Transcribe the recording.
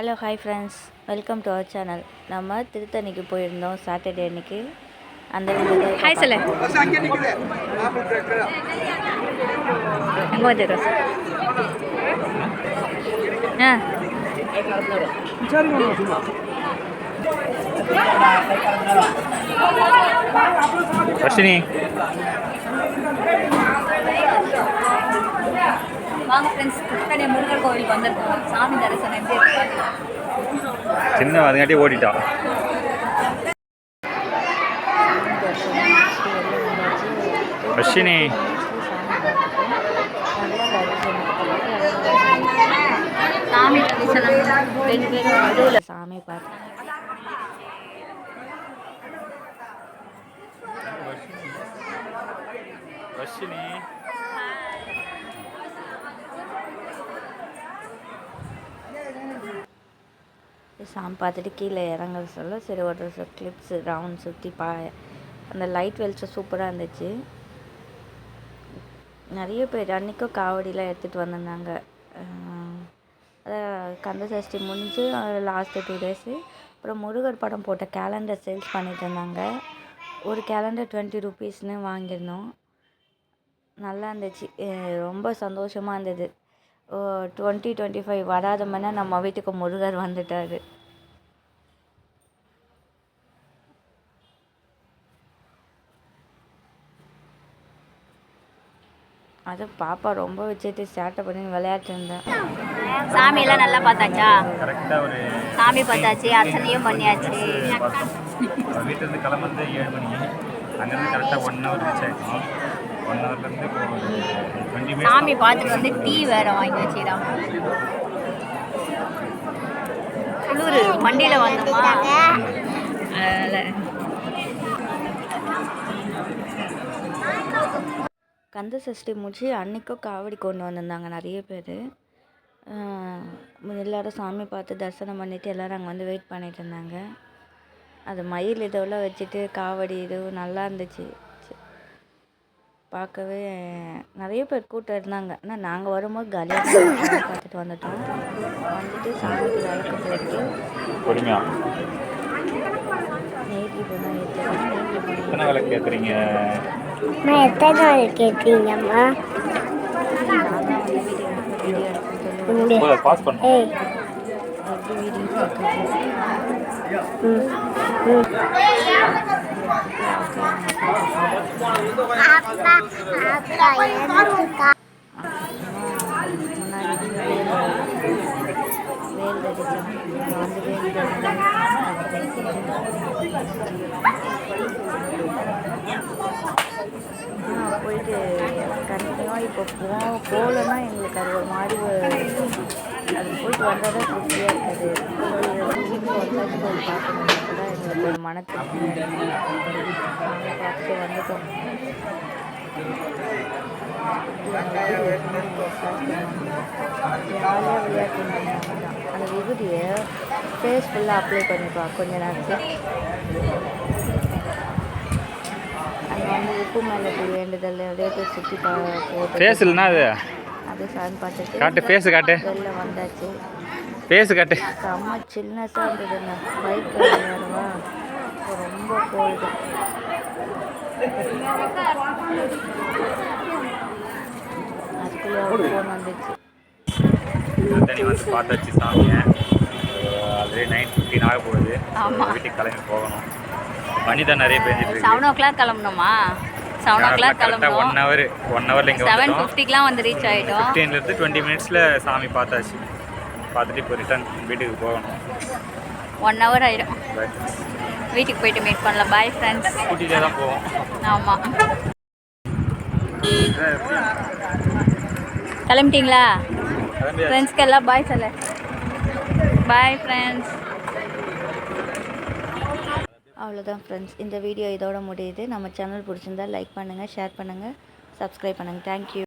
Hello hi friends welcome to our channel நம்ம திருத்தணிக்கு போயிருந்தோம் சாட்டர்டே அன்னைக்கு. அந்த ஹாய் சொல்லு ஆ. வர்ஷினி வாங்க ஃப்ரெண்ட்ஸ் கிருஷ்ணனி முருகர் கோவிலுக்கு வந்திருக்கோம். சாமி தரிசனம் எப்படி இருக்கு? சின்ன அதுங்காட்டி ஓடிட்டா. வர்ஷினி சாமி தரிசனம். ரெண்டு பேரும் நடுவில் சாமி பார்த்து சாமி பார்த்துட்டு கீழே இறங்க சொல்ல சரி ஒரு கிளிப்ஸ் ரவுண்ட் சுற்றி பா. அந்த லைட் வெளிச்சம் சூப்பராக இருந்துச்சு. நிறைய பேர் அன்றைக்கும் காவடிலாம் எடுத்துகிட்டு வந்திருந்தாங்க. அதான் கந்த சஷ்டி முடிஞ்சு லாஸ்ட்டு டூ டேஸு அப்புறம் முருகர் படம் போட்ட கேலண்டர் சேல்ஸ் பண்ணிகிட்டு இருந்தாங்க. ஒரு கேலண்டர் டுவெண்ட்டி ருபீஸ்னு வாங்கியிருந்தோம். நல்லா இருந்துச்சு. ரொம்ப சந்தோஷமாக இருந்தது. டுவெண்ட்டி டுவெண்ட்டி ஃபைவ் வராத மணி நம்ம வீட்டுக்கு முருகர் வந்துட்டார். அது பாப்பா ரொம்ப வச்சுட்டு சேட்டை பண்ணி விளையாட்டு இருந்தேன் சாமியெல்லாம் நல்லா பார்த்தாச்சா? சாமி பார்த்தாச்சு அர்ச்சனையும் பண்ணியாச்சு. வீட்டிலேருந்து கிளம்புறது ஏழு மணி அங்கேருந்து கரெக்டாக ஒன் ஹவர் ரீச் ஆகிட்டோம் சாமி பார்த்துட்டு வந்து டீ வேற வாங்கி வச்சுக்கிறான் குளிர் வண்டியில் வந்தோமா? கந்த சஷ்டி முடிச்சு அன்றைக்கும் காவடி கொண்டு வந்திருந்தாங்க நிறைய பேர். எல்லாரும் சாமி பார்த்து தரிசனம் பண்ணிவிட்டு எல்லோரும் அங்கே வந்து வெயிட் பண்ணிட்டு இருந்தாங்க. அது மயில் இதெல்லாம் வச்சுட்டு காவடி இது நல்லா இருந்துச்சு. பார்க்கவே நிறைய பேர் கூட்டம் இருந்தாங்க. ஆனால் நாங்கள் வரும்போது காலியாக பார்த்துட்டு வந்துட்டோம். வந்துட்டு சாமிக்கு விளக்கு போட்டு பொறுமையாக நெய் தீபம் தான் ஏற்றுறோம் நெய் தீபம் எத்தனை வேலை கேட்குறீங்க அம்மா எத்தனை எடுத்து சொல்லி பாஸ் பண்ண. வீடியோ போயிட்டு கண்டிப்பாக இப்போ போ போகலன்னா எங்களுக்கு அது ஒரு மாதிரி அது போயிட்டு வந்தால் தான் திருப்தியாக இருக்குது இப்போ வந்தாச்சு போய் பார்க்கணும் தான் எங்களுக்கு ஒரு மன திருப்தி சாமி பார்த்துட்டு வந்துட்டோம் ஜாலியாக விளையாட்டு அந்த விபூதியை ஃபேஸ் ஃபுல்லாக அப்ளை பண்ணிப்பா கொஞ்ச நேரத்தில் அங்கே வந்து உப்பு மேலே போய் வேண்டுதல் அப்படியே போய் சுற்றி போட்டு ஃபேஸ் இல்லைனா அது? அது சாமி பார்த்துட்டு காட்டு ஃபேஸு காட்டு. வெளில வந்தாச்சு. ஃபேஸு காட்டு. செம்ம சில்னஸாக இருந்ததுங்க. விளையாடுவா ரொம்ப கோல்டு அதுக்குள்ளே ஃபோன் வந்துச்சு. தண்ணி வந்து பார்த்தாச்சு சாமியை. ஆல்ரெடி நைன் ஃபிஃப்டின் ஆக போகுது. வீட்டுக்கு கிளம்பி போகணும். தான் நிறைய பேஞ்சிட்டு இருக்கு. செவன் ஓ கிளாக் கிளம்பணுமா? செவன் ஓ கிளாக் கரெக்டாக ஒன் கிளம்பணும். ஹவர் ஒன் ஹவரில் இங்கே செவன் ஃபிஃப்டிக்கெலாம் வந்து ரீச் ஆகிட்டோம் ஃபிஃப்டீன்லேருந்து டுவெண்ட்டி மினிட்ஸில் சாமி பார்த்தாச்சு. பார்த்துட்டு இப்போ ரிட்டர்ன் வீட்டுக்கு போகணும். One hour Bye. வீட்டுக்கு போயிட்டு மீட் பண்ணலாம். பாய் ஃப்ரெண்ட்ஸ் ஸ்கூட்டிலே தான் போவோம். ஆமாம் கிளம்பிட்டீங்களா. ஃப்ரெண்ட்ஸ்க்கு எல்லாம் பாய் சொல்ல. பாய் ஃப்ரெண்ட்ஸ் அவ்வளோதான் ஃப்ரெண்ட்ஸ் இந்த வீடியோ இதோட முடியுது. நம்ம சேனல் பிடிச்சிருந்தா லைக் பண்ணுங்கள் ஷேர் பண்ணுங்கள் சப்ஸ்கிரைப் பண்ணுங்கள் தேங்க்யூ